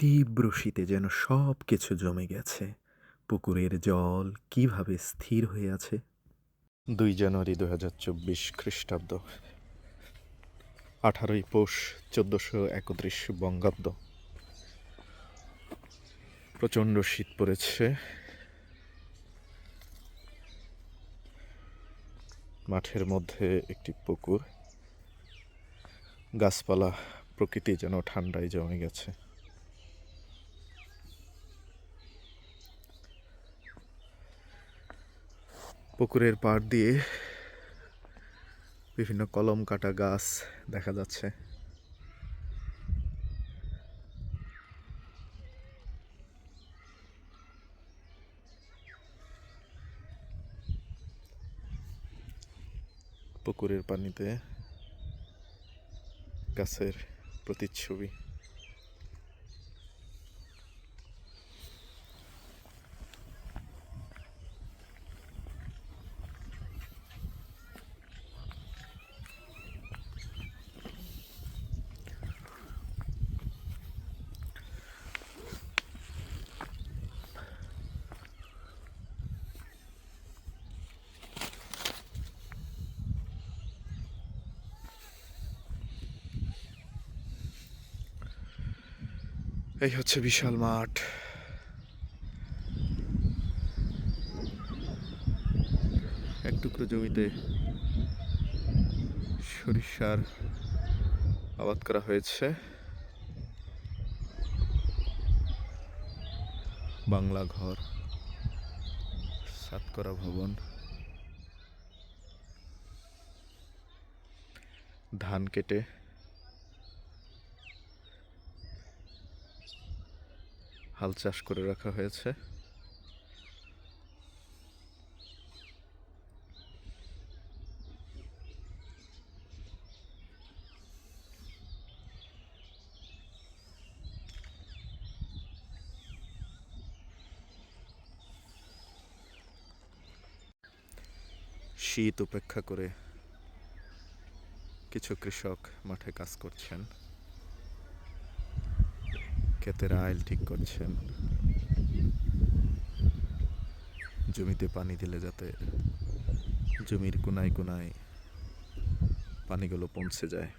তীব্র শীতে যেন সব কিছু জমে গেছে। পুকুরের জল কীভাবে স্থির হয়ে আছে? দুই জানুয়ারি দু হাজার চব্বিশ খ্রিস্টাব্দ। আঠারোই পৌষ চোদ্দোশো একত্রিশ বঙ্গাব্দ। প্রচণ্ড শীত পড়েছে। মাঠের মধ্যে একটি পুকুর। গাছপালা প্রকৃতি যেন ঠান্ডায় জমে গেছে। পুকুরের পাড় দিয়ে বিভিন্ন কলম কাটা গাছ দেখা যাচ্ছে। পুকুরের পানিতে গাছের প্রতিচ্ছবি। এই হচ্ছে বিশাল মাঠ। এক টুকরো জমিতে সরিষার আবাদ করা হয়েছে। বাংলা ঘর, সাতকরা ভবন। ধান কেটে হাল চাষ করে রাখা হয়েছে। শীত উপেক্ষা করে কিছু কৃষক মাঠে কাজ করছেন। ক্ষেতের আইল ঠিক করছেন। জমিতে পানি দিলে যাতে জমির কোনায় কোনায় পানিগুলো পৌঁছে যায়।